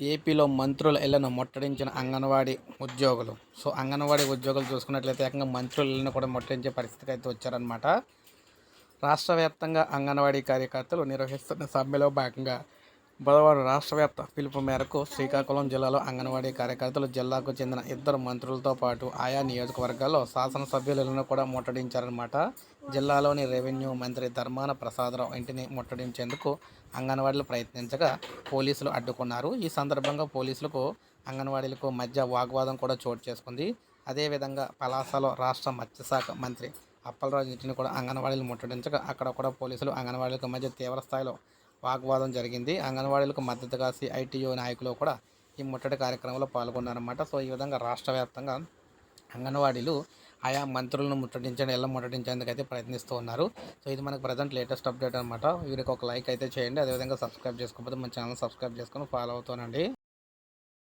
ఏపీలో మంత్రుల ఇళ్ళను ముట్టడించిన అంగన్వాడీ ఉద్యోగులు. సో అంగన్వాడీ ఉద్యోగులు చూసుకున్నట్లయితే ఏకంగా మంత్రుల ఇళ్ళను కూడా ముట్టడించే పరిస్థితికి అయితే వచ్చారనమాట రాష్ట్ర వ్యాప్తంగా అంగన్వాడీ కార్యకర్తలు నిర్వహిస్తున్న సమ్మెలో భాగంగా బుధవారం రాష్ట్ర వ్యాప్త పిలుపు మేరకు శ్రీకాకుళం జిల్లాలో అంగన్వాడీ కార్యకర్తలు జిల్లాకు చెందిన ఇద్దరు మంత్రులతో పాటు ఆయా నియోజకవర్గాల్లో శాసనసభ్యులను కూడా ముట్టడించారనమాట జిల్లాలోని రెవెన్యూ మంత్రి ధర్మాన ప్రసాదరావు ఇంటిని ముట్టడించేందుకు అంగన్వాడీలు ప్రయత్నించగా పోలీసులు అడ్డుకున్నారు. ఈ సందర్భంగా పోలీసులకు అంగన్వాడీలకు మధ్య వాగ్వాదం కూడా చోటు చేసుకుంది. అదేవిధంగా పలాసలో రాష్ట్ర మత్స్యశాఖ మంత్రి అప్పలరాజు ఇంటిని కూడా అంగన్వాడీలు ముట్టడించగా అక్కడ కూడా పోలీసులు అంగన్వాడీలకు మధ్య తీవ్ర స్థాయిలో వాగ్వాదం జరిగింది. అంగన్వాడీలకు మద్దతుగా సిఐటియు నాయకులు కూడా ఈ ముట్టడి కార్యక్రమంలో పాల్గొన్నారన్నమాట. సో ఈ విధంగా రాష్ట్ర వ్యాప్తంగా అంగన్వాడీలు ఆయా మంత్రులను ముట్టడించండి ఎలా ముట్టడించేందుకు అయితే ప్రయత్నిస్తూ ఉన్నారు. సో ఇది మనకు ప్రజెంట్ లేటెస్ట్ అప్డేట్ అనమాట వీరికి ఒక లైక్ అయితే చేయండి. అదేవిధంగా సబ్స్క్రైబ్ చేసుకోకపోతే మన ఛానల్ సబ్స్క్రైబ్ చేసుకొని ఫాలో అవుతానండి.